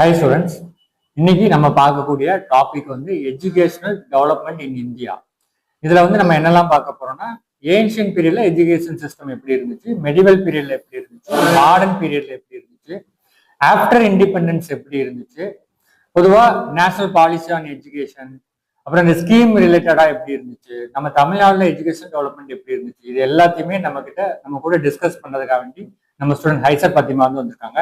Hi students இன்னைக்கு நம்ம பார்க்கக்கூடிய டாபிக் வந்து எஜுகேஷனல் டெவலப்மெண்ட் இன் இந்தியா இதில் வந்து நம்ம என்னெல்லாம் பார்க்க போறோம்னா ஏன்ஷியன் பீரியட்ல எஜுகேஷன் சிஸ்டம் எப்படி இருந்துச்சு மெடிவல் பீரியட்ல எப்படி இருந்துச்சு மாடர்ன் பீரியட்ல எப்படி இருந்துச்சு ஆஃப்டர் இண்டிபெண்டன்ஸ் எப்படி இருந்துச்சு பொதுவாக நேஷனல் பாலிசி ஆன் எஜுகேஷன் அப்புறம் இந்த ஸ்கீம் ரிலேட்டடாக எப்படி இருந்துச்சு நம்ம தமிழ்நாடுல எஜுகேஷன் டெவலப்மெண்ட் எப்படி இருந்துச்சு இது எல்லாத்தையுமே நம்ம கிட்ட நம்ம கூட டிஸ்கஸ் பண்றதுக்காக வேண்டி நம்ம ஸ்டூடெண்ட் ஹைசர் பத்திமா வந்து வந்திருக்காங்க.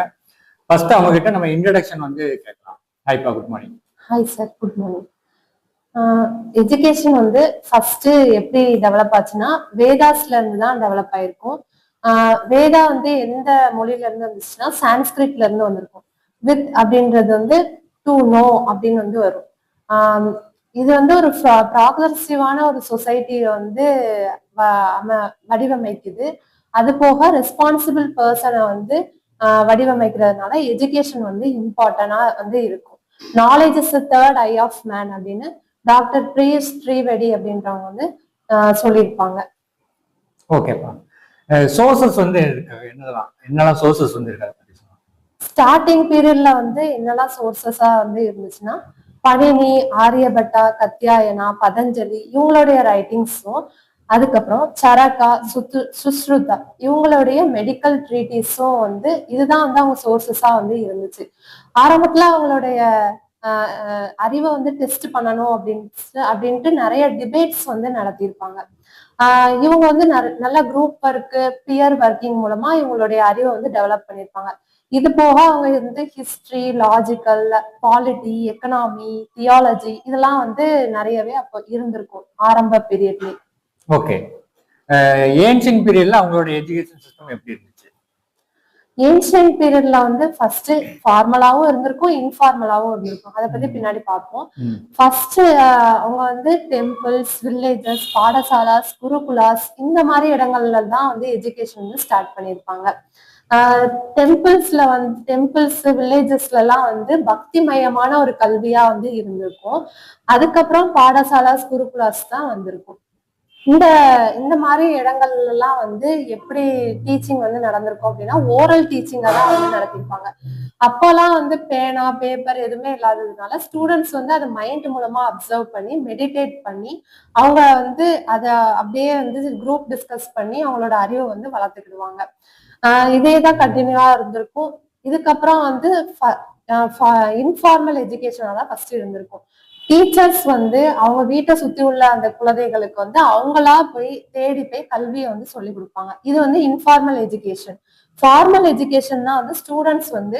ஃபர்ஸ்ட் அவங்க கிட்ட நம்ம இன்ட்ரடக்ஷன் வந்து கேட்கலாம். ஹைப்பா good morning hi sir good morning education வந்து ஃபர்ஸ்ட் எப்படி டெவலப் ஆச்சுன்னா வேதாஸ்ல இருந்து தான் டெவலப் ஆயிருக்கும். வேதா வந்து எந்த மொழியில இருந்து வந்துச்சுன்னா சான்ஸ்கிரிட்ல இருந்து வந்திருக்கும். வித் அப்படின்றது வந்து டு நோ அப்படின்னு வந்து வரும். இது வந்து ஒரு ப்ராக்ரஸிவான ஒரு சொசைட்டியை வந்து வ- வடிவமைக்குது. அது போக ரெஸ்பான்சிபிள் பர்சனை வந்து வடிவமைக்கிறதுனால எஜுகேஷன் வந்து இம்பார்ட்டண்டா வந்து இருக்கும். Knowledge is third eye of man அப்படின்னு டாக்டர் பிரியஸ் ஸ்ரீவெடி அப்படின்றவங்க வந்து சொல்லியிருப்பாங்க. ஓகேப்பா சோர்சஸ் வந்து என்னலாம் என்னெல்லாம் சோர்சஸ் வந்து இருக்காது. ஸ்டார்டிங் பீரியட்ல வந்து என்னெல்லாம் சோர்சஸா வந்து இருந்துச்சுன்னா பணினி ஆரியபட்டா கத்யாயனா பதஞ்சலி இவங்களுடைய ரைட்டிங்ஸும் அதுக்கப்புறம் சரகா சுத்து சுஸ்ருதா இவங்களுடைய மெடிக்கல் ட்ரீட்டிஸும் வந்து இதுதான் வந்து அவங்க சோர்சஸா வந்து இருந்துச்சு. ஆரம்பத்துல அவங்களுடைய அறிவை வந்து டெஸ்ட் பண்ணணும் அப்படின்ட்டு அப்படின்ட்டு நிறைய டிபேட்ஸ் வந்து நடத்தியிருப்பாங்க. ஆஹ் இவங்க வந்து நல்ல குரூப் ஒர்க்கு பியர் ஒர்க்கிங் மூலமா இவங்களுடைய அறிவை வந்து டெவலப் பண்ணியிருப்பாங்க. இது போக அவங்க வந்து history logical polity economy theology இதெல்லாம் வந்து நிறையவே அப்போ இருந்திருக்கும் ஆரம்ப பீரியட்லேயே ஓகே ஏன்ஷியன் பீரியட்ல அவங்களோட எஜுகேஷன் சிஸ்டம் எப்படி இருந்துச்சு? ஏன்ஷியன்ட் பீரியட்ல வந்து ஃபர்ஸ்ட் ஃபார்மலாவும் இருந்திருக்கும் இன்ஃபார்மலாவும் இருந்திருக்கும். அதை பத்தி பின்னாடி பார்ப்போம். ஃபர்ஸ்ட் அவங்க வந்து டெம்பிள்ஸ் வில்லேஜஸ் பாடசாலாஸ் குருகுலாஸ் இந்த மாதிரி இடங்கள்ல தான் வந்து எஜுகேஷன் வந்து ஸ்டார்ட் பண்ணியிருப்பாங்க. டெம்பிள்ஸ்ல வந்து டெம்பிள்ஸ் வில்லேஜஸ்ல எல்லாம் வந்து பக்திமயமான ஒரு கல்வியா வந்து இருந்திருக்கும். அதுக்கப்புறம் பாடசாலாஸ் குருகுலாஸ் தான் வந்திருக்கும். இந்த இந்த மாதிரி இடங்கள்ல எல்லாம் வந்து எப்படி டீச்சிங் வந்து நடந்திருக்கும் அப்படின்னா ஓரல் டீச்சிங்கா தான் வந்து நடத்திருப்பாங்க அப்போல்லாம் வந்து பேனா பேப்பர் எதுவுமே இல்லாததுனால ஸ்டூடெண்ட்ஸ் வந்து அதை மைண்ட் மூலமா அப்சர்வ் பண்ணி மெடிடேட் பண்ணி அவங்க வந்து அதை அப்படியே வந்து குரூப் டிஸ்கஸ் பண்ணி அவங்களோட அறிவை வந்து வளர்த்துக்கிடுவாங்க. ஆஹ் இதே தான் கண்டினியூவா இருந்திருக்கும். இதுக்கப்புறம் வந்து இன்ஃபார்மல் எஜுகேஷனா தான் ஃபர்ஸ்ட் இருந்திருக்கும். டீச்சர்ஸ் வந்து அவங்க வீட்டை சுத்தி உள்ள அந்த குழந்தைகளுக்கு வந்து அவங்களா போய் தேடி போய் கல்வியை வந்து சொல்லி கொடுப்பாங்க. இது வந்து இன்ஃபார்மல் எஜுகேஷன் ஃபார்மல் எஜுகேஷன்னா வந்து ஸ்டூடெண்ட்ஸ் வந்து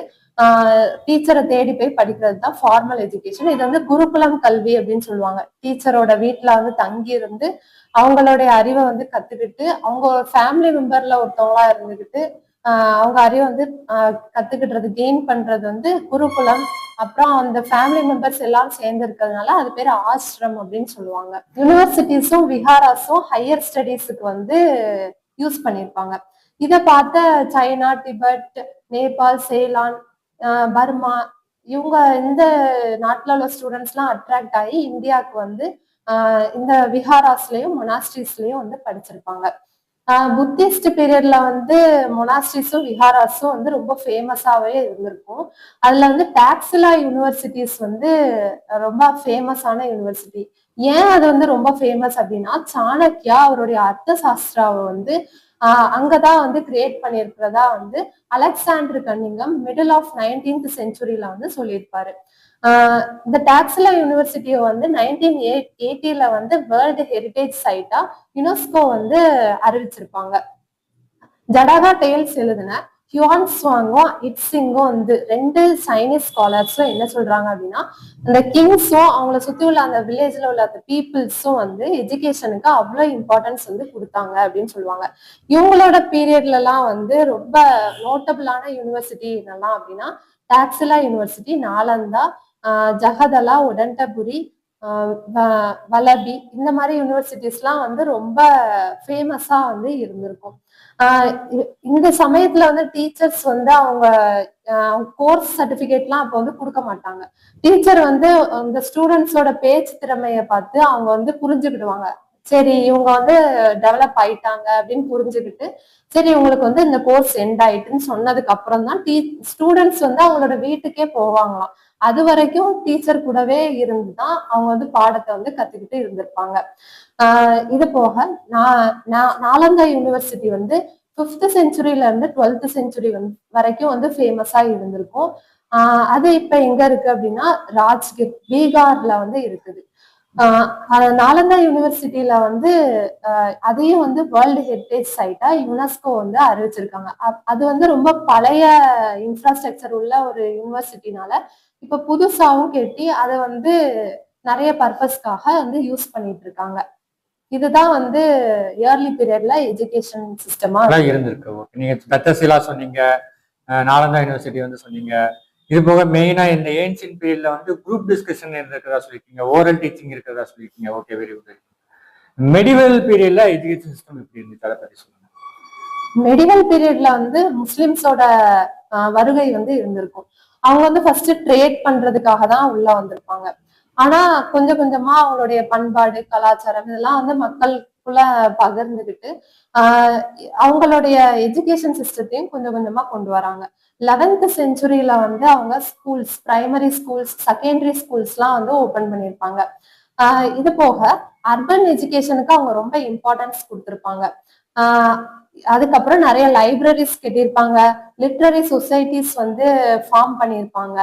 டீச்சரை தேடி போய் படிக்கிறது தான் ஃபார்மல் எஜுகேஷன் இது வந்து குருகுலம் கல்வி அப்படின்னு சொல்லுவாங்க. டீச்சரோட வீட்டுல வந்து தங்கி இருந்து அவங்களுடைய அறிவை வந்து கத்துக்கிட்டு அவங்க ஃபேமிலி மெம்பர்ல ஒருத்தவங்களா இருந்துகிட்டு அவங்க அறிவை வந்து ஆஹ் கத்துக்கிட்டுறது கெயின் பண்றது வந்து குருகுலம். அப்புறம் அந்த ஃபேமிலி மெம்பர்ஸ் எல்லாரும் சேர்ந்து இருக்கிறதுனால அது பேர் ஆசிரம் அப்படின்னு சொல்லுவாங்க. யூனிவர்சிட்டிஸும் விஹாராஸும் ஹையர் ஸ்டடீஸுக்கு வந்து யூஸ் பண்ணியிருப்பாங்க. இதை பார்த்த சைனா டிபெட் நேபாள் சேலான் ஆஹ் பர்மா இவங்க இந்த நாட்டில் உள்ள ஸ்டூடெண்ட்ஸ்லாம் அட்ராக்ட் ஆகி இந்தியாவுக்கு வந்து ஆஹ் இந்த விஹாராஸ்லயும் மொனாஸ்ட்ரிஸ்லயும் வந்து படிச்சிருப்பாங்க. புத்திஸ்ட் பீரியட்ல வந்து மொனாஸ்ட்ரிஸும் விஹாராஸும் வந்து ரொம்ப ஃபேமஸாவே இருந்திருக்கும். அதுல வந்து டாக்ஸிலா யூனிவர்சிட்டிஸ் வந்து ரொம்ப ஃபேமஸான யூனிவர்சிட்டி ஏன் அது வந்து ரொம்ப ஃபேமஸ் அப்படின்னா சாணக்கியா அவருடைய அர்த்த சாஸ்திராவை வந்து ஆஹ் அங்கதான் வந்து கிரியேட் பண்ணியிருக்கிறதா வந்து Alexander Cunningham middle of nineteenth செஞ்சுரியில வந்து சொல்லியிருப்பாரு. இந்த டாக்ஸிலா யூனிவர்சிட்டியை வந்து நைன்டீன் எயிட் எயிட்டில வந்து வேர்ல்டு ஹெரிடேஜ் சைட்டா யுனெஸ்கோ வந்து அறிவிச்சிருப்பாங்க. ஜடாகா டேல்ஸ் எழுதின ஹியூன் சுவாங்கும் இட்ஸிங்கும் வந்து ரெண்டு சைனீஸ் ஸ்காலர்ஸும் என்ன சொல்றாங்க அப்படின்னா அந்த கிங்ஸும் அவங்கள சுத்தி உள்ள அந்த வில்லேஜ்ல உள்ள அந்த பீப்புள்ஸும் வந்து எஜுகேஷனுக்கு அவ்வளோ இம்பார்ட்டன்ஸ் வந்து கொடுத்தாங்க அப்படின்னு சொல்லுவாங்க. இவங்களோட பீரியட்ல எல்லாம் வந்து ரொம்ப நோட்டபிளான யூனிவர்சிட்டி என்னெல்லாம் அப்படின்னா டாக்ஸிலா யூனிவர்சிட்டி நாலந்தா ஆஹ் ஜஹதலா உடன்டபுரி ஆஹ் வ- வலபி இந்த மாதிரி யூனிவர்சிட்டிஸ்லாம் வந்து ரொம்ப ஃபேமஸா வந்து இருந்திருக்கும். ஆஹ் இந்த சமயத்துல வந்து டீச்சர்ஸ் வந்து அவங்க கோர்ஸ் சர்டிபிகேட்லாம் அப்போ வந்து கொடுக்க மாட்டாங்க. டீச்சர் வந்து அந்த ஸ்டூடெண்ட்ஸோட பேச்சு திறமையை பார்த்து அவங்க வந்து புரிஞ்சுக்கிடுவாங்க. சரி இவங்க வந்து டெவலப் ஆயிட்டாங்க அப்படின்னு புரிஞ்சுக்கிட்டு சரி இவங்களுக்கு வந்து இந்த கோர்ஸ் எண்ட் ஆயிட்டுன்னு சொன்னதுக்கு அப்புறம் தான் டீ ஸ்டூடெண்ட்ஸ் வந்து அவங்களோட வீட்டுக்கே போவாங்களாம். அது வரைக்கும் டீச்சர் கூடவே இருந்து தான் அவங்க வந்து பாடத்தை வந்து கத்துக்கிட்டு இருந்திருப்பாங்க. ஆஹ் இது போக நான் நான் நாலந்தா யூனிவர்சிட்டி வந்து ஃபிஃப்த் செஞ்சுரியில இருந்து டுவெல்த் செஞ்சுரி வரைக்கும் வந்து ஃபேமஸா இருந்திருக்கும். ஆஹ் அது இப்ப எங்க இருக்கு அப்படின்னா ராஜ்கிர் பீகார்ல வந்து இருக்குது. நாலந்தா யூனிவர்சிட்டியில வந்து அதையும் வந்து வேர்ல்டு ஹெரிட்டேஜ் சைட்டா யுனெஸ்கோ வந்து அறிவிச்சிருக்காங்க. அது வந்து ரொம்ப பழைய இன்ஃப்ராஸ்ட்ரக்சர் உள்ள ஒரு யூனிவர்சிட்டினால இப்ப புதுசாவும் கட்டி அதை வந்து நிறைய பர்பஸ்க்காக வந்து யூஸ் பண்ணிட்டு இருக்காங்க இதுதான் வந்து இயர்லி பீரியட்ல எஜுகேஷன் சிஸ்டமா இருந்திருக்கு. நீங்க தத்தசிலா சொன்னீங்க நாலந்தா யூனிவர்சிட்டி வந்து சொன்னீங்க. இது போக மெயினா இந்த ஏன்சியன் பீரியட்ல வந்து குரூப் டிஸ்கஷன் இருந்திருக்கிறதா சொல்லியிருக்கீங்க. ஓரல் டீச்சிங் இருக்கிறதா சொல்லியிருக்கீங்க. ஓகே வெரி குட் மெடிவல் பீரியட்ல எஜுகேஷன் சிஸ்டம் எப்படி இருந்துச்சு? அதை பத்தி சொல்லுங்க. மெடிவல் பீரியட்ல வந்து முஸ்லிம்ஸோட வருகை வந்து இருந்திருக்கும். அவங்க வந்து ஃபர்ஸ்ட் ட்ரேட் பண்றதுக்காக தான் உள்ள வந்திருப்பாங்க. ஆனா கொஞ்சம் கொஞ்சமா அவங்களுடைய பண்பாடு கலாச்சாரம் இதெல்லாம் வந்து மக்களுக்குள்ள பகிர்ந்துகிட்டு ஆஹ், அவங்களுடைய எஜுகேஷன் சிஸ்டத்தையும் கொஞ்சம் கொஞ்சமா கொண்டு வராங்க. லெவன்த் செஞ்சுரியில வந்து அவங்க ஸ்கூல்ஸ் பிரைமரி ஸ்கூல்ஸ் செகண்டரி ஸ்கூல்ஸ்லாம் வந்து ஓபன் பண்ணியிருப்பாங்க. இது போக அர்பன் எஜுகேஷனுக்கு அவங்க ரொம்ப இம்பார்ட்டன்ஸ் கொடுத்துருப்பாங்க. அதுக்கப்புறம் நிறைய லைப்ரரிஸ் கட்டியிருப்பாங்க. லிட்ரரி சொசைட்டிஸ் வந்து ஃபார்ம் பண்ணியிருப்பாங்க.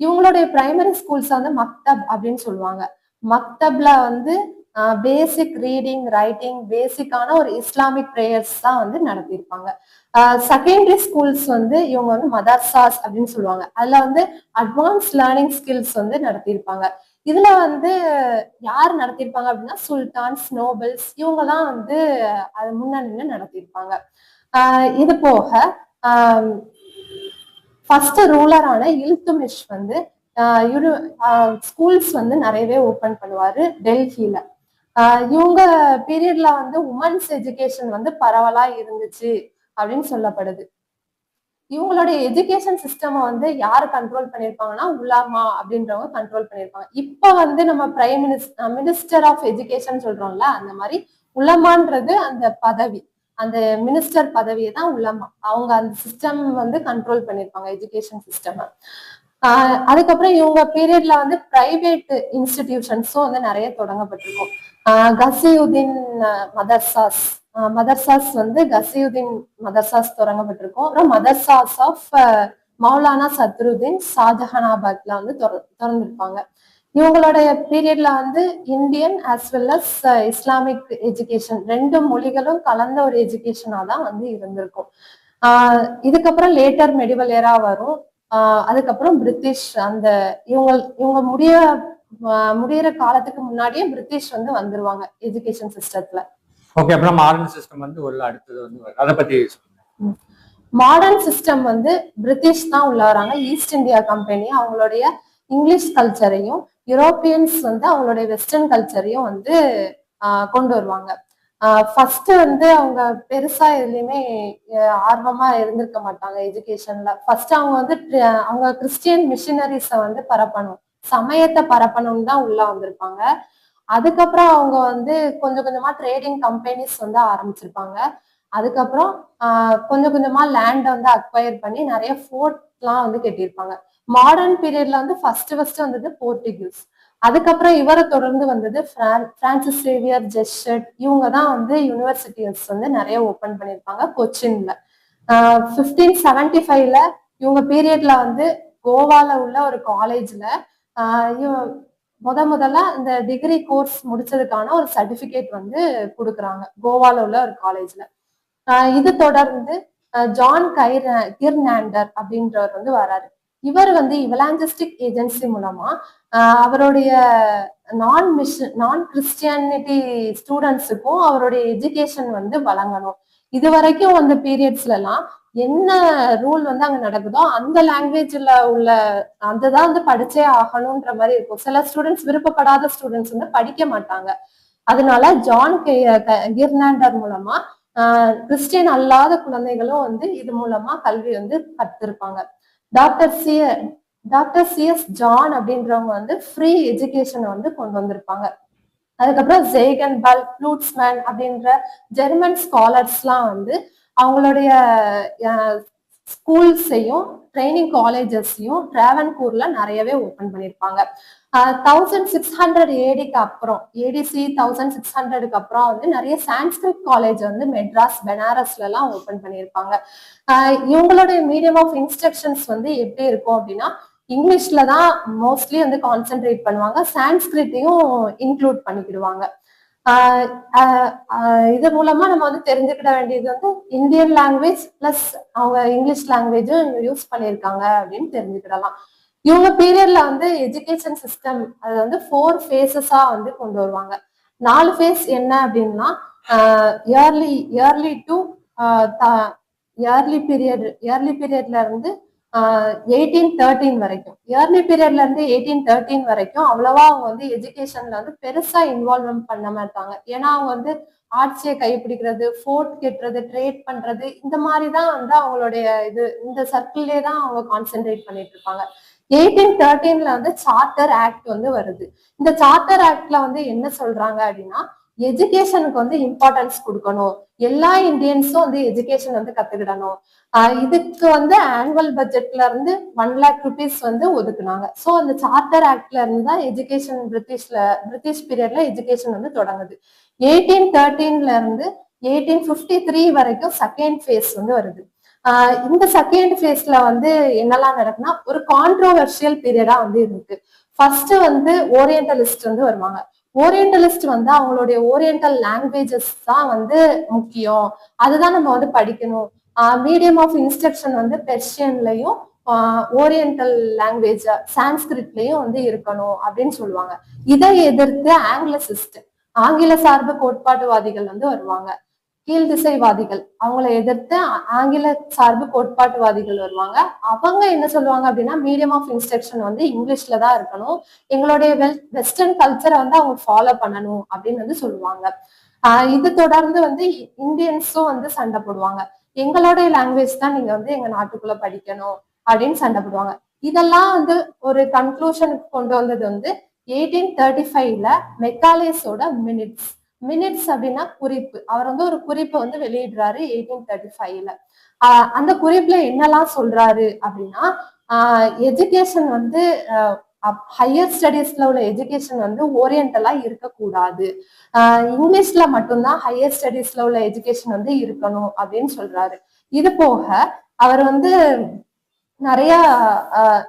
இவங்களுடைய பிரைமரி ஸ்கூல்ஸ் வந்து மக்தப் அப்படின்னு சொல்லுவாங்க. மக்தப்ல வந்து பேசிக் ரீடிங் ரைட்டிங் பேசிக்கான ஒரு இஸ்லாமிக் ப்ரேயர்ஸ் தான் வந்து நடத்தியிருப்பாங்க. செகண்டரி ஸ்கூல்ஸ் வந்து இவங்க வந்து மதர்சாஸ் அப்படின்னு சொல்லுவாங்க. அதுல வந்து அட்வான்ஸ் லேர்னிங் ஸ்கில்ஸ் வந்து நடத்தியிருப்பாங்க. இதுல வந்து யார் நடத்தியிருப்பாங்க அப்படின்னா சுல்தான்ஸ் நோபல்ஸ் இவங்க தான் வந்து அது முன்னணின்னு நடத்தியிருப்பாங்க. ஆஹ் இது போக ஃபர்ஸ்ட் ரூலரான இல்துமிஷ் வந்து ஸ்கூல்ஸ் வந்து நிறையவே ஓபன் பண்ணுவாரு டெல்லியில இவங்க பீரியட்ல வந்து உமன்ஸ் எஜுகேஷன் வந்து பரவலா இருந்துச்சு அப்படின்னு சொல்லப்படுது. இவங்களுடைய எஜுகேஷன் சிஸ்டம் வந்து யார் கண்ட்ரோல் பண்ணிருப்பாங்கன்னா உலாமா அப்படின்றவங்க கண்ட்ரோல் பண்ணிருப்பாங்க. இப்ப வந்து நம்ம prime minister minister of education சொல்றோம்ல அந்த மாதிரி உலமான்றது அந்த பதவி அந்த மினிஸ்டர் பதவியை தான் உலமா. அவங்க அந்த சிஸ்டம் வந்து கண்ட்ரோல் பண்ணிருப்பாங்க எஜுகேஷன் சிஸ்டம் அதுக்கப்புறம் இவங்க பீரியட்ல வந்து பிரைவேட் இன்ஸ்டிடியூஷன்ஸும் வந்து நிறைய தொடங்கப்பட்டிருக்கும். கசியுதீன் மதர்சாஸ் மதர்சாஸ் வந்து கசியுதீன் மதர்சாஸ் தொடங்கப்பட்டிருக்கும். அப்புறம் மதர்சாஸ் ஆஃப் மௌலானா சத்ருதீன் ஷாஜஹானாபாத்ல வந்து திறந்திருப்பாங்க. இவங்களுடைய பீரியட்ல வந்து Indian as well as Islamic education ரெண்டு மொழிகளும் கலந்த ஒரு எஜுகேஷனா தான் வந்து இருந்திருக்கும். ஆஹ் இதுக்கப்புறம் லேட்டர் மெடிவல் ஏரா வரும். ஆஹ் அதுக்கப்புறம் பிரிட்டிஷ் அந்த இவங்க இவங்க முடிய முடியிற காலத்துக்கு முன்னாடியே பிரிட்டிஷ் வந்து வந்துருவாங்க எஜுகேஷன் சிஸ்டத்துல ஓகே அப்புறம் மாடர்ன் சிஸ்டம் வந்து உள்ள அடுத்தது வந்து. அதை பத்தி மாடர்ன் சிஸ்டம் வந்து பிரிட்டிஷ் தான் உள்ள வராங்க. ஈஸ்ட் இந்தியா கம்பெனி அவங்களுடைய இங்கிலீஷ் கல்ச்சரையும் யூரோப்பியன்ஸ் வந்து அவங்களுடைய வெஸ்டர்ன் கல்ச்சரையும் வந்து கொண்டு வருவாங்க. ஃபர்ஸ்ட் வந்து அவங்க பெருசா எதுலயுமே ஆர்வமா இருந்திருக்க மாட்டாங்க எஜுகேஷன்ல ஃபர்ஸ்ட் அவங்க வந்து அவங்க கிறிஸ்டியன் மிஷினரிஸ வந்து பரப்பணும். சமயத்தை பரப்பணும்னு தான் உள்ள வந்திருப்பாங்க. அதுக்கப்புறம் அவங்க வந்து கொஞ்சம் கொஞ்சமா ட்ரேடிங் கம்பெனிஸ் வந்து ஆரம்பிச்சிருப்பாங்க. அதுக்கப்புறம் கொஞ்சம் கொஞ்சமா லேண்ட் வந்து அக்வயர் பண்ணி நிறைய ஃபோர்ட்லாம் வந்து கட்டியிருப்பாங்க. மாடர்ன் பீரியட்ல வந்து ஃபர்ஸ்ட் ஃபர்ஸ்ட் வந்தது போர்ச்சுகீஸ் அதுக்கப்புறம் இவரை தொடர்ந்து வந்தது பிரான்சிஸ் சேவியர் ஜெஷட் இவங்க தான் வந்து யூனிவர்சிட்டிஸ் வந்து நிறைய ஓபன் பண்ணியிருப்பாங்க கொச்சின்ல. ஃபிஃப்டீன் செவன்டி ஃபைவ்ல இவங்க பீரியட்ல வந்து கோவால உள்ள ஒரு காலேஜ்ல முத முதல்ல இந்த டிகிரி கோர்ஸ் முடிச்சதுக்கான ஒரு சர்டிபிகேட் வந்து கொடுக்குறாங்க. கோவால உள்ள ஒரு காலேஜ்ல இது தொடர்ந்து ஜான் கைர் கிர்னாண்டர் அப்படின்றவர் வந்து வராரு. இவர் வந்து இவலாஞ்சிஸ்டிக் ஏஜென்சி மூலமா ஆஹ் அவருடைய நான் மிஷன் நான் கிறிஸ்டியானிட்டி ஸ்டூடெண்ட்ஸுக்கும் அவருடைய எஜுகேஷன் வந்து வழங்கணும். இது வரைக்கும் அந்த பீரியட்ஸ்ல எல்லாம் என்ன ரூல் வந்து அங்க நடக்குதோ அந்த லாங்குவேஜ்ல உள்ள அதுதான் வந்து படிச்சே ஆகணும்ன்ற மாதிரி இருக்கும். சில ஸ்டூடெண்ட்ஸ் விருப்பப்படாத ஸ்டூடெண்ட்ஸ் வந்து படிக்க மாட்டாங்க. அதனால ஜான் கிர்னாண்டர் மூலமா ஆஹ் கிறிஸ்டியன் அல்லாத குழந்தைகளும் வந்து இது மூலமா கல்வி வந்து கத்திருப்பாங்க. Doctor C doctor C S John அப்படின்றவங்க வந்து ஃப்ரீ எஜுகேஷனை வந்து கொண்டு வந்திருப்பாங்க. அதுக்கப்புறம் ஜேகன்பல் ஃப்ளூட்ஸ்மேன் அப்படின்ற ஜெர்மன் ஸ்காலர்ஸ்லாம் வந்து அவங்களுடைய ஸ்கூல்ஸையும் ட்ரைனிங் காலேஜஸையும் டிராவன்கூர்ல நிறையவே ஓப்பன் பண்ணியிருப்பாங்க தௌசண்ட் சிக்ஸ் ஹண்ட்ரட் ஏடிக்கு அப்புறம் ஏடிசி தௌசண்ட் சிக்ஸ் ஹண்ட்ரடுக்கு அப்புறம் வந்து நிறைய சான்ஸ்கிரிட் காலேஜ் வந்து மெட்ராஸ் பெனாரஸ்ல எல்லாம் ஓப்பன் பண்ணியிருப்பாங்க இவங்களுடைய மீடியம் ஆஃப் இன்ஸ்ட்ரக்ஷன்ஸ் வந்து எப்படி இருக்கும் அப்படின்னா இங்கிலீஷ்ல தான் மோஸ்ட்லி வந்து கான்சென்ட்ரேட் பண்ணுவாங்க சான்ஸ்கிரிட்டையும் இன்க்ளூட் பண்ணிக்கிடுவாங்க. இது மூலமா நம்ம வந்து தெரிஞ்சுக்கிட வேண்டியது வந்து இந்தியன் லாங்குவேஜ் பிளஸ் அவங்க இங்கிலீஷ் லாங்குவேஜும் யூஸ் பண்ணியிருக்காங்க அப்படின்னு தெரிஞ்சுக்கிடலாம். இவங்க பீரியட்ல வந்து எஜுகேஷன் சிஸ்டம் அது வந்து ஃபோர் ஃபேஸஸா வந்து கொண்டு வருவாங்க. நாலு ஃபேஸ் என்ன அப்படின்னா early early to early period early பீரியட்ல இருந்து எயிட்டீன் தேர்ட்டீன் வரைக்கும். இயர்லி பீரியட்ல இருந்து எயிட்டீன் தேர்ட்டீன் வரைக்கும் அவ்வளவா அவங்க வந்து எஜுகேஷன்ல வந்து பெருசா இன்வால்வ்மெண்ட் பண்ண இருப்பாங்க ஏன்னா அவங்க வந்து ஆட்சியை கைப்பிடிக்கிறது ஃபோர்ட் கெட்டுறது ட்ரேட் பண்றது இந்த மாதிரி தான் வந்து அவங்களுடைய இது இந்த சர்க்கிள்லே தான் அவங்க கான்சென்ட்ரேட் பண்ணிட்டு இருப்பாங்க. எயிட்டீன் தேர்ட்டீன்ல வந்து சார்ட்டர் ஆக்ட் வந்து வருது. இந்த சார்ட்டர் ஆக்ட்ல வந்து என்ன சொல்றாங்க அப்படின்னா எஜுகேஷனுக்கு வந்து இம்பார்ட்டன்ஸ் கொடுக்கணும். எல்லா இந்தியன்ஸும் வந்து எஜுகேஷன் வந்து கத்துக்கிடணும். ஆஹ் இதுக்கு வந்து ஆனுவல் பட்ஜெட்ல இருந்து ஒன் லேக் ருபீஸ் வந்து ஒதுக்குனாங்க. ஸோ அந்த சார்ட்டர் ஆக்ட்ல இருந்து தான் எஜுகேஷன் பிரிட்டிஷ்ல பிரிட்டிஷ் பீரியட்ல எஜுகேஷன் வந்து தொடங்குது. எயிட்டீன் தேர்ட்டீன்ல இருந்து எயிட்டீன் ஃபிஃப்டி த்ரீ வரைக்கும் செகண்ட் ஃபேஸ் வந்து வருது. ஆஹ் இந்த செகண்ட் ஃபேஸ்ல வந்து என்னெல்லாம் நடக்குன்னா ஒரு கான்ட்ரோவர்ஷியல் பீரியடா வந்து இருக்கு ஃபர்ஸ்ட் வந்து ஓரியன்டலிஸ்ட் வந்து வருவாங்க. ஓரியன்டலிஸ்ட் வந்து அவங்களுடைய ஓரியன்டல் லாங்குவேஜஸ் தான் வந்து முக்கியம். அதுதான் நம்ம வந்து படிக்கணும். மீடியம் ஆஃப் இன்ஸ்ட்ரக்ஷன் வந்து பெர்ஷியன்லயும் ஓரியன்டல் லாங்குவேஜ் சான்ஸ்கிரிட்லயும் வந்து இருக்கணும் அப்படின்னு சொல்லுவாங்க. இதை எதிர்த்து ஆங்கிலசிஸ்ட் ஆங்கில சார்பு கோட்பாட்டுவாதிகள் வந்து வருவாங்க. கீழ் திசைவாதிகள் அவங்கள எதிர்த்து ஆங்கில சார்பு கோட்பாட்டுவாதிகள் வருவாங்க. அவங்க என்ன சொல்லுவாங்க அப்படின்னா மீடியம் ஆஃப் இன்ஸ்ட்ரக்ஷன் வந்து இங்கிலீஷ்ல தான் இருக்கணும். எங்களுடைய வெல் வெஸ்டர்ன் கல்ச்சரை வந்து அவங்க ஃபாலோ பண்ணணும் அப்படின்னு வந்து சொல்லுவாங்க. ஆஹ் இது தொடர்ந்து வந்து இந்தியன்ஸும் வந்து சண்டை போடுவாங்க. எங்களுடைய லாங்குவேஜ் தான் நீங்க வந்து எங்க நாட்டுக்குள்ள படிக்கணும் அப்படின்னு சண்டை போடுவாங்க. இதெல்லாம் வந்து ஒரு கன்க்ளூஷனுக்கு கொண்டு வந்தது வந்து எயிட்டீன் தேர்ட்டி ஃபைவ்ல மெக்காலேஸோட மினிட்ஸ் மினிட்ஸ் அப்படின்னா குறிப்பு. அவர் வந்து ஒரு குறிப்பை வந்து வெளியிடுறாரு எயிட்டீன் தேர்ட்டி ஃபைவ்ல அந்த குறிப்புல என்னெல்லாம் சொல்றாரு அப்படின்னா எஜுகேஷன் வந்து ஹையர் ஸ்டடீஸ்ல உள்ள எஜுகேஷன் வந்து ஓரியன்டலா இருக்கக்கூடாது. ஆஹ் இங்கிலீஷ்ல மட்டும்தான் ஹையர் ஸ்டடீஸ்ல உள்ள எஜுகேஷன் வந்து இருக்கணும் அப்படின்னு சொல்றாரு. இது போக அவர் வந்து நிறைய ஆஹ்,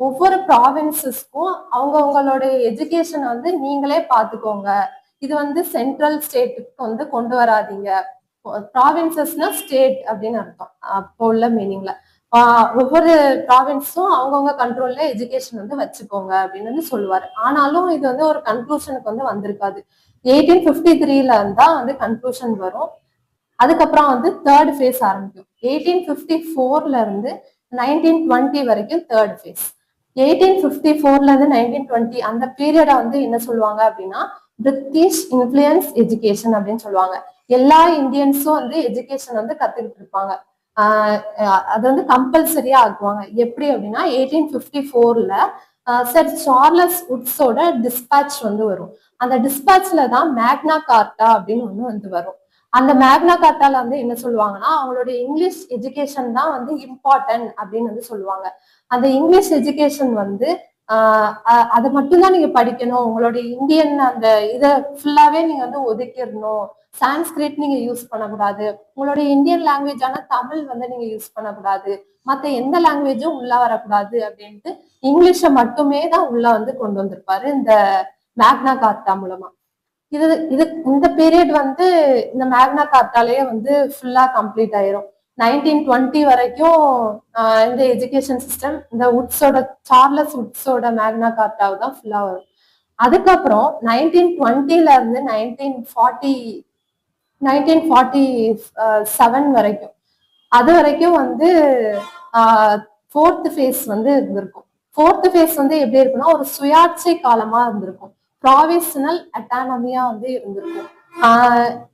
ஒவ்வொரு ப்ராவின்சஸ்க்கும் அவங்கவுங்களுடைய எஜுகேஷன் வந்து நீங்களே பார்த்துக்கோங்க. இது வந்து சென்ட்ரல் ஸ்டேட்டுக்கு வந்து கொண்டு வராதீங்க. ப்ராவின்சஸ்னா ஸ்டேட் அப்படின்னு அர்த்தம். அப்போ உள்ள மீனிங்ல ஒவ்வொரு ப்ராவின்ஸும் அவங்கவுங்க கண்ட்ரோல்ல எஜுகேஷன் வந்து வச்சுக்கோங்க அப்படின்னு வந்து சொல்லுவாரு. ஆனாலும் இது வந்து ஒரு கன்க்ளூஷனுக்கு வந்து வந்திருக்காது. எயிட்டீன் பிப்டி த்ரீல இருந்தா வந்து கன்க்ளூஷன் வரும். அதுக்கப்புறம் வந்து தேர்ட் ஃபேஸ் ஆரம்பிக்கும். எயிட்டீன் பிப்டி ஃபோர்ல இருந்து நைன்டீன் டுவெண்ட்டி வரைக்கும் தேர்ட் ஃபேஸ் எயிட்டீன் பிப்டி ஃபோர்ல இருந்து நைன்டீன் டுவெண்ட்டி அந்த பீரியடை வந்து என்ன சொல்லுவாங்க அப்படின்னா பிரிட்டிஷ் இன்ஃபுளுயன்ஸ் எஜுகேஷன் அப்படின்னு சொல்லுவாங்க. எல்லா இந்தியன்ஸும் வந்து எஜுகேஷன் வந்து கத்துக்கிட்டு இருப்பாங்க. ஆஹ் அது வந்து கம்பல்சரியா ஆக்குவாங்க. எப்படி அப்படின்னா எயிட்டீன் பிப்டி ஃபோர்ல சார் சார்லஸ் உட்ஸோட டிஸ்பேட்ச் வந்து வரும். அந்த டிஸ்பேட்ச்ல தான் மேக்னா கார்ட்டா அப்படின்னு ஒண்ணு வந்து வரும். அந்த மேக்னா கார்டால வந்து என்ன சொல்லுவாங்கன்னா அவங்களுடைய இங்கிலீஷ் எஜுகேஷன் தான் வந்து இம்பார்ட்டன்ட் அப்படின்னு வந்து சொல்லுவாங்க. அந்த இங்கிலீஷ் எஜுகேஷன் வந்து அதை மட்டும்தான் நீங்க படிக்கணும். உங்களுடைய இந்தியன் அந்த இதை ஃபுல்லாவே நீங்க வந்து ஒதுக்கிடணும். சான்ஸ்கிரிட் நீங்க யூஸ் பண்ணக்கூடாது. உங்களுடைய இந்தியன் லாங்குவேஜான தமிழ் வந்து நீங்க யூஸ் பண்ணக்கூடாது. மத்த எந்த லாங்குவேஜும் உள்ள வரக்கூடாது அப்படின்ட்டு இங்கிலீஷை மட்டுமே தான் உள்ள வந்து கொண்டு வந்திருப்பாரு இந்த மேக்னா கார்ட்டா மூலமா. இது இது இந்த பீரியட் வந்து இந்த மேக்னா கார்ட்டாலேயே வந்து ஃபுல்லா கம்ப்ளீட் ஆயிரும். நைன்டீன் டுவெண்ட்டி வரைக்கும் இந்த எஜுகேஷன் சிஸ்டம் இந்த உட்ஸோட சார்லஸ் உட்ஸோட மேக்னா கார்டாவை தான் ஃபுல்லாக வரும். அதுக்கப்புறம் நைன்டீன் டுவெண்ட்டில இருந்து nineteen forty nineteen forty seven வரைக்கும். அது வரைக்கும் வந்து ஃபோர்த்து ஃபேஸ் வந்து இருந்திருக்கும். ஃபோர்த்து ஃபேஸ் வந்து எப்படி இருக்குன்னா ஒரு சுயாட்சி காலமா இருந்திருக்கும். ப்ராவிஷனல் அட்டானமியா வந்து இருந்திருக்கும்.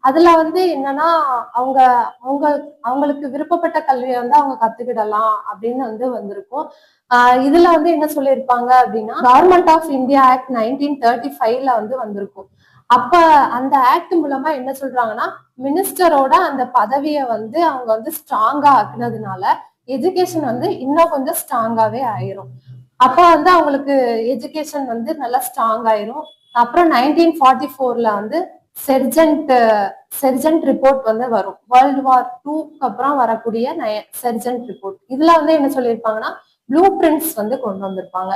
அதுல வந்து என்னன்னா அவங்க அவங்க அவங்களுக்கு விருப்பப்பட்ட கல்வியை வந்து அவங்க கத்துக்கிடலாம் அப்படின்னு வந்து வந்திருக்கும். ஆஹ் இதுல வந்து என்ன சொல்லியிருப்பாங்க அப்படின்னா Government of India Act nineteen thirty ஃபைவ்ல வந்து வந்திருக்கும். அப்ப அந்த ஆக்ட் மூலமா என்ன சொல்றாங்கன்னா மினிஸ்டரோட அந்த பதவியை வந்து அவங்க வந்து ஸ்ட்ராங்கா ஆக்குனதுனால எஜுகேஷன் வந்து இன்னும் கொஞ்சம் ஸ்ட்ராங்காவே ஆயிரும். அப்ப வந்து அவங்களுக்கு எஜுகேஷன் வந்து நல்லா ஸ்ட்ராங் ஆயிரும். அப்புறம் நைன்டீன் ஃபார்ட்டி ஃபோர்ல வந்து செர்ஜென்ட் செர்ஜென்ட் ரிப்போர்ட் வந்து வரும். வேர்ல்டு வார் டூக்கு அப்புறம் வரக்கூடிய செர்ஜென்ட் ரிப்போர்ட் இதுல வந்து என்ன சொல்லியிருப்பாங்கன்னா ப்ளூ பிரிண்ட்ஸ் வந்து கொண்டு வந்திருப்பாங்க.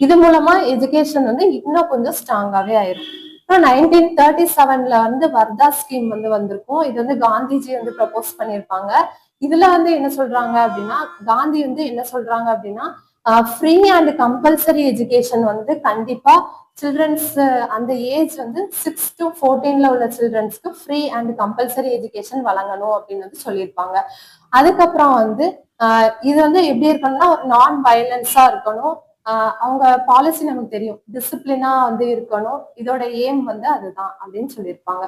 இது மூலமா எஜுகேஷன் வந்து இன்னும் கொஞ்சம் ஸ்ட்ராங்காவே ஆயிரும். அப்புறம் நைன்டீன் தேர்ட்டி செவன்ல வந்து வர்தா ஸ்கீம் வந்து வந்திருக்கும். இது வந்து காந்திஜி வந்து ப்ரப்போஸ் பண்ணியிருப்பாங்க. இதுல வந்து என்ன சொல்றாங்க அப்படின்னா காந்தி வந்து என்ன சொல்றாங்க அப்படின்னா ஃப்ரீ அண்ட் கம்பல்சரி எஜுகேஷன் வந்து கண்டிப்பா சில்ட்ரன்ஸ் அந்த ஏஜ் வந்து சிக்ஸ் டு ஃபோர்டீன்ல உள்ள சில்ட்ரன்ஸ்க்கு ஃப்ரீ அண்ட் கம்பல்சரி எஜுகேஷன் வழங்கணும் அப்படின்னு வந்து சொல்லியிருப்பாங்க. அதுக்கப்புறம் வந்து ஆஹ் இது வந்து எப்படி இருக்கணும்னா நான் வயலன்ஸா இருக்கணும். ஆஹ் அவங்க பாலிசி நமக்கு தெரியும். டிசிப்ளினா வந்து இருக்கணும். இதோட ஏம் வந்து அதுதான் அப்படின்னு சொல்லியிருப்பாங்க.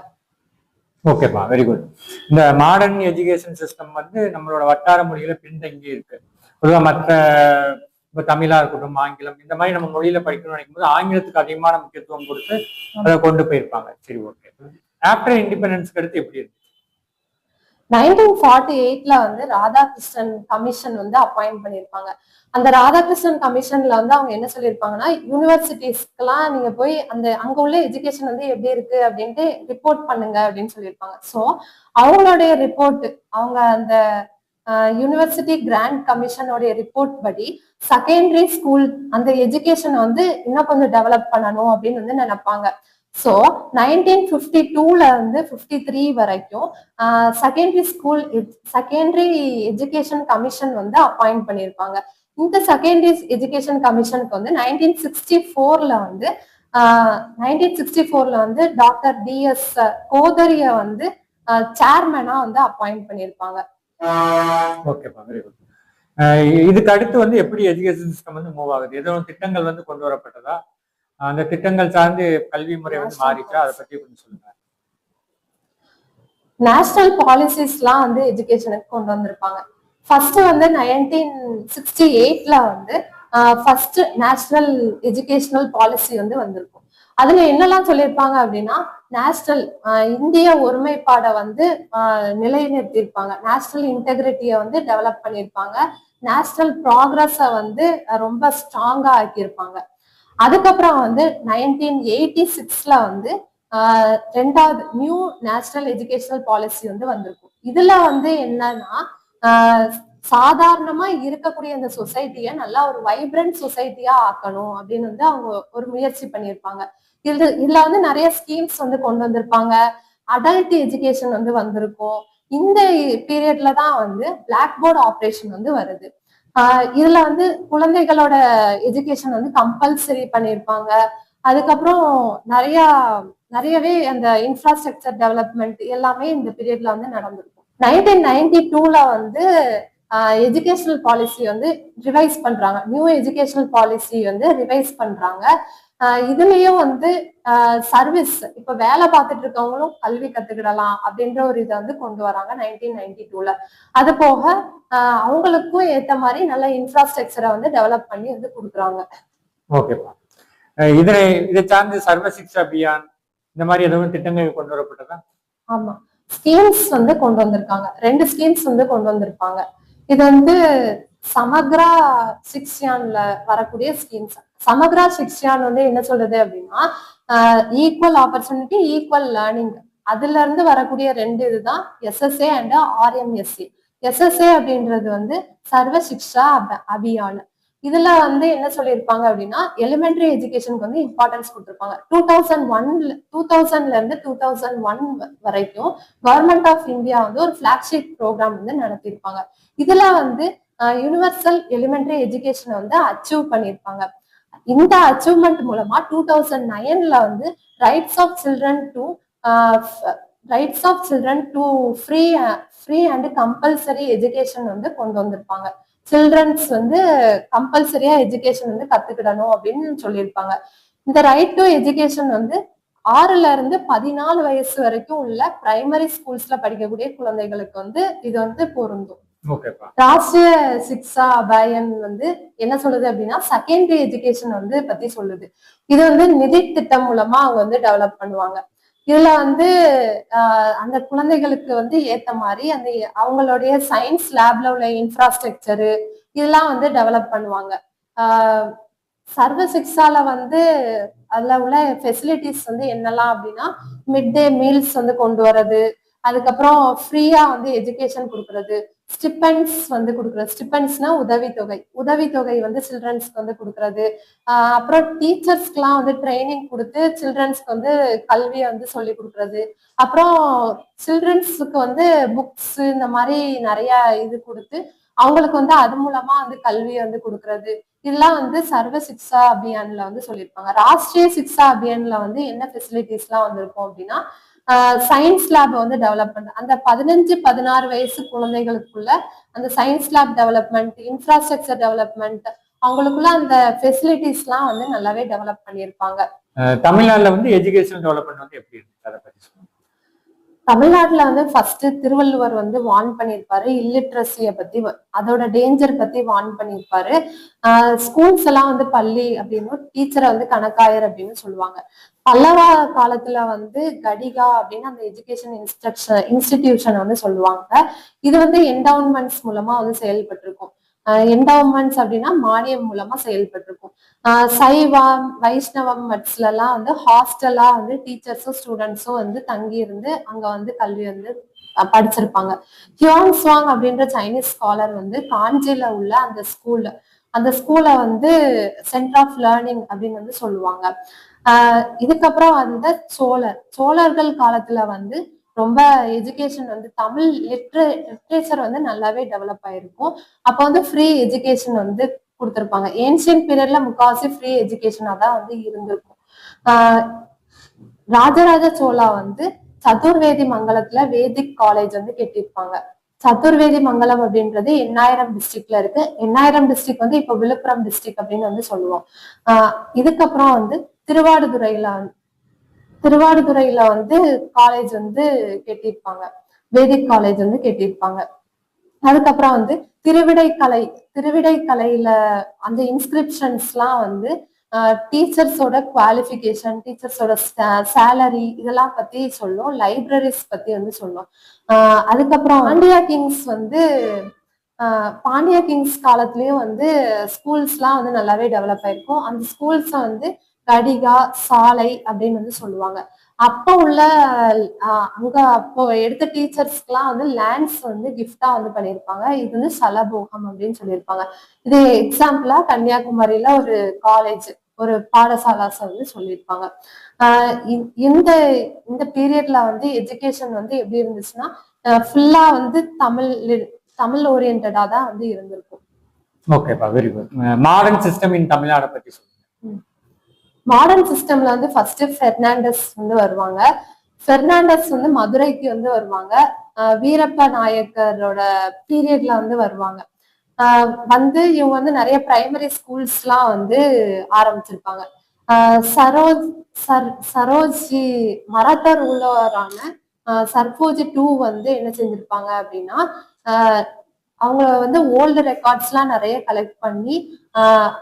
ஓகேப்பா வெரி குட் இந்த மாடர்ன் எஜுகேஷன் சிஸ்டம் வந்து நம்மளோட வட்டார மொழியில பின்தங்கி இருக்கு பொதுவாக மற்ற இப்போ தமிழா இருக்கட்டும் ஆங்கிலம் இந்த மாதிரி நம்ம மொழியில படிக்கணும்னு நினைக்கும் போது ஆங்கிலத்துக்கு அதிகமான முக்கியத்துவம் கொடுத்து அதை கொண்டு போயிருப்பாங்க. சரி ஓகே ஆஃப்டர் இண்டிபெண்டன்ஸ்க்கு அடுத்து எப்படி இருக்கு? நைன்டீன் ஃபார்ட்டி எயிட்ல வந்து ராதாகிருஷ்ணன் கமிஷன் வந்து அப்பாயிண்ட் பண்ணியிருப்பாங்க. அந்த ராதாகிருஷ்ணன் கமிஷன்ல வந்து அவங்க என்ன சொல்லியிருப்பாங்கன்னா யூனிவர்சிட்டிஸ்க்கெல்லாம் நீங்க போய் அந்த அங்க உள்ள எஜுகேஷன் வந்து எப்படி இருக்கு அப்படின்ட்டு ரிப்போர்ட் பண்ணுங்க அப்படின்னு சொல்லியிருப்பாங்க. ஸோ அவங்களுடைய ரிப்போர்ட் அவங்க அந்த யூனிவர்சிட்டி கிராண்ட் கமிஷனோடைய ரிப்போர்ட் படி செகண்டரி ஸ்கூல் அந்த எஜுகேஷனை வந்து இன்னும் கொஞ்சம் டெவலப் பண்ணணும் அப்படின்னு வந்து நினைப்பாங்க. ஸோ நைன்டீன் ஃபிஃப்டி டூல இருந்து ஃபிஃப்டி த்ரீ வரைக்கும் secondary school secondary education commission வந்து அப்பாயிண்ட் பண்ணியிருப்பாங்க. இந்த செகண்டரி எஜுகேஷன் கமிஷனுக்கு வந்து நைன்டீன் சிக்ஸ்டி ஃபோர்ல வந்து நைன்டீன் சிக்ஸ்டி ஃபோர்ல வந்து டாக்டர் டிஎஸ் கோதரிய வந்து சேர்மனா வந்து அப்பாயிண்ட் பண்ணியிருப்பாங்க. ஓகேப்பா வெரி குட் இதுக்கு அடுத்து வந்து எப்படி எஜுகேஷன் சிஸ்டம் வந்து மூவ் ஆகுது? எதுவும் திட்டங்கள் வந்து கொண்டு வரப்பட்டதா? அந்த திட்டங்கள் சார்ந்து கல்வி முறை வந்து மாறிச்சா? அதை பத்தி கொஞ்சம் சொல்லுங்க. நேஷனல் பாலிசிஸ்லாம் வந்து எஜுகேஷனுக்கு கொண்டு வந்திருப்பாங்க. ஃபர்ஸ்ட் வந்து நைன்டீன் சிக்ஸ்டி எயிட்ல வந்து ஃபர்ஸ்ட் நேஷனல் எஜுகேஷனல் பாலிசி வந்து வந்திருக்கும். அதுல என்னெல்லாம் சொல்லியிருப்பாங்க அப்படின்னா நேஷனல் இந்திய ஒருமைப்பாடை வந்து நிலைநிறுத்தியிருப்பாங்க. நேஷனல் இன்டெகிரிட்டியை வந்து டெவலப் பண்ணியிருப்பாங்க. நேஷனல் ப்ராக்ரஸை வந்து ரொம்ப ஸ்ட்ராங்காக ஆக்கியிருப்பாங்க. அதுக்கப்புறம் வந்து நைன்டீன் எயிட்டி சிக்ஸ்ல வந்து ரெண்டாவது நியூ நேஷனல் எஜுகேஷனல் பாலிசி வந்து வந்திருக்கும். இதுல வந்து என்னன்னா சாதாரணமாக சாதாரணமா இருக்கக்கூடிய அந்த சொசைட்டியை நல்லா ஒரு வைப்ரண்ட் சொசைட்டியா ஆக்கணும் அப்படின்னு வந்து அவங்க ஒரு முயற்சி பண்ணியிருப்பாங்க. இது இதுல வந்து நிறைய ஸ்கீம்ஸ் வந்து கொண்டு வந்திருப்பாங்க. அடல்ட் எஜுகேஷன் வந்து வந்திருக்கும். இந்த பீரியட்ல தான் வந்து பிளாக் போர்டு ஆப்ரேஷன் வந்து வருது. ஆஹ் இதுல வந்து குழந்தைகளோட எஜுகேஷன் வந்து கம்பல்சரி பண்ணியிருப்பாங்க அதுக்கப்புறம் நிறைய நிறையவே அந்த இன்ஃப்ராஸ்ட்ரக்சர் டெவலப்மெண்ட் எல்லாமே இந்த பீரியட்ல வந்து நடந்திருக்கும். நைன்டீன் நைன்டி டூல வந்து எஜுகேஷனல் பாலிசி வந்து ரிவைஸ் பண்றாங்க. நியூ எஜுகேஷனல் பாலிசி வந்து ரிவைஸ் பண்றாங்க. இதுலயும் வந்து சர்வீஸ் இப்ப வேலை பார்த்துட்டு இருக்கவங்களும் கல்வி கத்துக்கிடலாம் அப்படின்ற ஒரு இதை வந்து கொண்டு வராங்க நைன்டீன் நைன்டி டூல அது போக அவங்களுக்கும் ஏத்த மாதிரி நல்ல இன்ஃப்ராஸ்ட்ரக்சரை வந்து டெவலப் பண்ணி வந்து கொடுக்குறாங்க. ஓகேப்பா இதை இதை சார்ந்து சர்வ சிக்ஷா அபியான் இந்த மாதிரி எதுவும் திட்டங்கள் கொண்டு வரப்பட்டதா? ஆமா. ஸ்கீம்ஸ் வந்து கொண்டு வந்திருக்காங்க. ரெண்டு ஸ்கீம்ஸ் வந்து கொண்டு வந்திருப்பாங்க. இது வந்து சமக்ரா சிக்ஸ்யான்ல வரக்கூடிய ஸ்கீம்ஸ் சமக்ரா சிக்ஷான்னு வந்து என்ன சொல்றது அப்படின்னா ஈக்குவல் ஆப்பர்ச்சுனிட்டி ஈக்குவல் லேர்னிங் அதுல இருந்து வரக்கூடிய ரெண்டு இதுதான் எஸ்எஸ்ஏ அண்ட் ஆர்எம்எஸ்சி எஸ்எஸ்ஏ அப்படின்றது வந்து சர்வ சிக்ஷா அபியான். இதுல வந்து என்ன சொல்லியிருப்பாங்க அப்படின்னா எலிமெண்டரி எஜுகேஷனுக்கு வந்து இம்பார்ட்டன்ஸ் கொடுத்துருப்பாங்க. டூ தௌசண்ட் ஒன்ல டூ தௌசண்ட்ல இருந்து டூ தௌசண்ட் ஒன் வரைக்கும் கவர்மெண்ட் ஆஃப் இந்தியா வந்து ஒரு பிளாக்ஷிப் ப்ரோக்ராம் வந்து நடத்தியிருப்பாங்க. இதுல வந்து யூனிவர்சல் எலிமெண்டரி எஜுகேஷனை வந்து அச்சீவ் பண்ணியிருப்பாங்க. இந்த அச்சீவ்மெண்ட் மூலமா டூ தௌசண்ட் நைன்ல வந்து rights of children to rights of children to free free and compulsory education வந்து கொண்டு வந்திருப்பாங்க. சில்ட்ரன்ஸ் வந்து கம்பல்சரியா எஜுகேஷன் வந்து கத்துக்கிடணும் அப்படின்னு சொல்லியிருப்பாங்க. இந்த ரைட் டு எஜுகேஷன் வந்து ஆறுல இருந்து பதினாலு வயசு வரைக்கும் உள்ள பிரைமரி ஸ்கூல்ஸ்ல படிக்கக்கூடிய குழந்தைகளுக்கு வந்து இது வந்து பொருந்தும். ஓகேப்பா ராஷ்டிரிய சிக்ஷா அபாயன் வந்து என்ன சொல்லுது அப்படின்னா செகண்டரி எஜுகேஷன் வந்து பத்தி சொல்லுது. இது வந்து நிதி திட்டம் மூலமா அவங்க வந்து டெவலப் பண்ணுவாங்க. இதுல வந்து ஆஹ் அந்த குழந்தைகளுக்கு வந்து ஏத்த மாதிரி அந்த அவங்களுடைய சயின்ஸ் லேப்ல உள்ள இன்ஃப்ராஸ்ட்ரக்சரு இதெல்லாம் வந்து டெவலப் பண்ணுவாங்க. ஆஹ் சர்வ சிக்ஸால வந்து அதுல உள்ள ஃபெசிலிட்டிஸ் வந்து என்னெல்லாம் அப்படின்னா மிட் டே மீல்ஸ் வந்து கொண்டு வர்றது அதுக்கப்புறம் ஃப்ரீயா வந்து எஜுகேஷன் கொடுக்கறது ஸ்டிப்பன்ஸ் வந்து கொடுக்குறது ஸ்டிப்பன்ஸ்னா உதவித்தொகை. உதவித்தொகை வந்து சில்ட்ரன்ஸ்க்கு வந்து கொடுக்கறது. அப்புறம் டீச்சர்ஸ்க்குலாம் வந்து ட்ரைனிங் கொடுத்து சில்ட்ரன்ஸ்க்கு வந்து கல்வியை வந்து சொல்லி கொடுக்கறது. அப்புறம் சில்ட்ரன்ஸுக்கு வந்து புக்ஸ் இந்த மாதிரி நிறைய இது கொடுத்து அவங்களுக்கு வந்து அது மூலமா வந்து கல்வியை வந்து கொடுக்கறது. இதெல்லாம் வந்து சர்வ சிக்ஷா அபியான்ல வந்து சொல்லியிருப்பாங்க ராஷ்டிரிய சிக்ஷா அபியான்ல வந்து என்ன ஃபெசிலிட்டிஸ்லாம் வந்திருக்கும் அப்படின்னா சயின்ஸ் லேப் வந்து டெவலப் பண்ண. அந்த பதினஞ்சு பதினாறு வயசு குழந்தைகளுக்குள்ள அந்த science lab development infrastructure development அவங்களுக்குள்ள அந்த ஃபெசிலிட்டிஸ்லாம் வந்து நல்லாவே டெவலப் பண்ணியிருப்பாங்க. தமிழ்நாட்டில் வந்து எஜுகேஷன் டெவலப்மெண்ட் வந்து எப்படி இருக்கு? அதை பற்றி தமிழ்நாட்டுல வந்து ஃபர்ஸ்ட் திருவள்ளுவர் வந்து வார்ன் பண்ணியிருப்பாரு இல்லிட்ரஸிய பத்தி வ- அதோட டேஞ்சர் பத்தி வார்ன் பண்ணியிருப்பாரு ஸ்கூல்ஸ் எல்லாம் வந்து பள்ளி அப்படின்னு டீச்சரை வந்து கணக்காயர் அப்படின்னு சொல்லுவாங்க. பல்லவ காலத்துல வந்து கடிகா அப்படின்னு அந்த எஜுகேஷன் இன்ஸ்ட்ரக்ஷன் இன்ஸ்டிடியூஷன் வந்து சொல்லுவாங்க. இது வந்து என்டவுன்மெண்ட்ஸ் மூலமா வந்து செயல்பட்டிருக்கும். என்டவுன்மெண்ட்ஸ் அப்படின்னா மானியம் மூலமா செயல்பட்டிருக்கும். சைவம் வைஷ்ணவம் மட்ஸ்ல எல்லாம் வந்து ஹாஸ்டலா வந்து டீச்சர்ஸும் ஸ்டூடெண்ட்ஸும் வந்து தங்கி இருந்து அங்க வந்து கல்வி வந்து படிச்சிருப்பாங்க. ஹியோங் ஸ்வாங் அப்படின்ற சைனீஸ் ஸ்காலர் வந்து காஞ்சியில உள்ள அந்த ஸ்கூல்ல அந்த ஸ்கூலை வந்து சென்டர் ஆஃப் லேர்னிங் அப்படின்னு வந்து சொல்லுவாங்க. ஆஹ் இதுக்கப்புறம் வந்து சோழர். சோழர்கள் காலத்துல வந்து ரொம்ப எஜுகேஷன் வந்து தமிழ் லிட்ரே லிட்ரேச்சர் வந்து நல்லாவே டெவலப் ஆயிருக்கும். அப்போ வந்து ஃப்ரீ எஜுகேஷன் வந்து கொடுத்துருப்பாங்க. ஏன்ஷியன் பீரியட்ல முக்காவாசி ஃப்ரீ எஜுகேஷனா தான் வந்து இருந்திருக்கும். ஆஹ் ராஜராஜ சோழா வந்து சதுர்வேதி மங்கலத்துல வேதிக் காலேஜ் வந்து கட்டியிருப்பாங்க. சதுர்வேதி மங்கலம் அப்படின்றது எண்ணாயிரம் டிஸ்ட்ரிக்ட்ல இருக்கு. எண்ணாயிரம் டிஸ்ட்ரிக்ட் வந்து இப்ப விழுப்புரம் டிஸ்ட்ரிக்ட் அப்படின்னு வந்து சொல்லுவோம். ஆஹ் இதுக்கப்புறம் வந்து திருவாடுதுறையில திருவாடுதுறையில வந்து காலேஜ் வந்து கட்டியிருப்பாங்க. வேதிக் காலேஜ் வந்து கட்டியிருப்பாங்க. அதுக்கப்புறம் வந்து திருவிடைக்கலை திருவிடைக்கலையில அந்த இன்ஸ்கிரிப்ஷன்ஸ்லாம் வந்து டீச்சர்ஸோட குவாலிஃபிகேஷன் டீச்சர்ஸோட சேலரி இதெல்லாம் பத்தி சொல்லும். லைப்ரரிஸ் பத்தி வந்து சொல்லும். ஆஹ் அதுக்கப்புறம் ஆண்டியா கிங்ஸ் வந்து ஆஹ் பாண்டியா கிங்ஸ் காலத்துலயும் வந்து ஸ்கூல்ஸ்லாம் வந்து நல்லாவே டெவலப் ஆயிருக்கும். அந்த ஸ்கூல்ஸை வந்து கடிகா சாலை அப்படின்னு வந்து சொல்லுவாங்க. அப்போ உள்ள ஆஹ் அங்க அப்போ எடுத்த டீச்சர்ஸ்க்குலாம் வந்து லேண்ட்ஸ் வந்து கிஃப்டா வந்து பண்ணியிருப்பாங்க. இது வந்து சலபோகம் அப்படின்னு சொல்லியிருப்பாங்க. இது எக்ஸாம்பிளா கன்னியாகுமரியில ஒரு காலேஜ் ஒரு பாடசாலாஸ் வந்து சொல்லியிருப்பாங்க. ஆஹ் இந்த இந்த பீரியட்ல வந்து எஜுகேஷன் வந்து எப்படி இருந்துச்சுன்னா ஃபுல்லா வந்து தமிழ் தமிழ் ஓரியன்டா தான் வந்து இருந்திருக்கும். ஓகேப்பா very good modern system in Tamil Nadu பத்தி சொல்லுங்க. மாடர்ன் சிஸ்டம்ல வந்து ஃபர்ஸ்ட் பெர்னாண்டஸ் வந்து வருவாங்க. பெர்னாண்டஸ் வந்து மதுரைக்கு வந்து வருவாங்க. ஆஹ் வீரப்ப நாயக்கரோட பீரியட்ல வந்து வருவாங்க. ஆஹ் வந்து இவங்க வந்து நிறைய பிரைமரி ஸ்கூல்ஸ்லாம் வந்து ஆரம்பிச்சிருப்பாங்க. ஆஹ் சரோஜ் சர் சரோஜி மராத்தா ரூலரான சர்போஜி டூ வந்து என்ன செஞ்சிருப்பாங்க அப்படின்னா ஆஹ் அவங்க வந்து ஓல்டு ரெக்கார்ட்ஸ்லாம் நிறைய கலெக்ட் பண்ணி ஆஹ்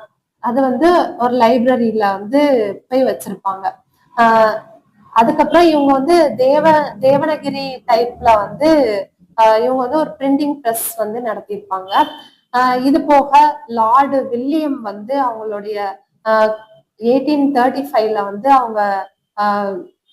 அது வந்து ஒரு லைப்ரரியில வந்து போய் வச்சிருப்பாங்க. அதுக்கப்புறம் இவங்க வந்து தேவ தேவனகிரி டைப்ல வந்து இவங்க வந்து ஒரு பிரிண்டிங் ப்ரெஸ் வந்து நடத்தியிருப்பாங்க. இது போக லார்டு வில்லியம் வந்து அவங்களுடைய எயிட்டீன் தேர்ட்டி ஃபைவ்ல வந்து அவங்க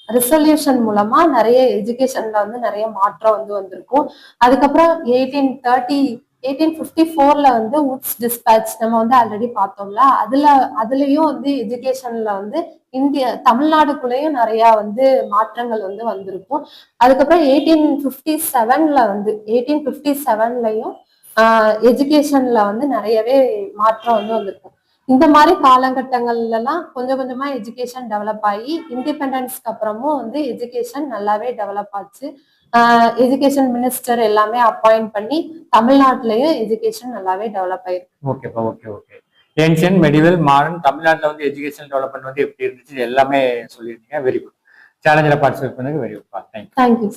ரிசல்யூஷன் மூலமா நிறைய எஜுகேஷன்ல வந்து நிறைய மாற்றம் வந்து வந்திருக்கும். அதுக்கப்புறம் எயிட்டீன் தேர்ட்டி எயிட்டீன் ஃபிஃப்டி ஃபோர்ல வந்து உட்ஸ் டிஸ்பேட்ச் நம்ம வந்து ஆல்ரெடி பார்த்தோம்ல அதுல அதுலயும் வந்து எஜுகேஷன்ல வந்து இந்திய தமிழ்நாடுக்குள்ளேயும் நிறைய வந்து மாற்றங்கள் வந்து வந்திருக்கும். அதுக்கப்புறம் எயிட்டீன் ஃபிஃப்டி செவன்ல வந்து எயிட்டீன் ஃபிஃப்டி செவன்லயும் எஜுகேஷன்ல வந்து நிறையவே மாற்றம் வந்து வந்திருக்கும். இந்த மாதிரி காலகட்டங்கள்லாம் கொஞ்சம் கொஞ்சமா எஜுகேஷன் டெவலப் ஆகி இண்டிபெண்டன்ஸ்க்கு அப்புறமும் வந்து எஜுகேஷன் நல்லாவே டெவலப் ஆச்சு. எஜுகேஷன் மினிஸ்டர் எல்லாமே அப்பாயிண்ட் பண்ணி தமிழ்நாட்டிலயும் எஜுகேஷன் நல்லாவே டெவலப் ஆயிருக்கு. ஓகேப்பா okay okay ancient medieval modern தமிழ்நாட்டில் வந்து எஜுகேஷன் டெவலப்மெண்ட் வந்து எப்படி இருந்துச்சு? எல்லாமே சொல்லியிருக்கீங்க வெரி குட் சேலஞ்சில் பார்ட்டிசிபேட் பண்ணதுக்கு very good thank you thank you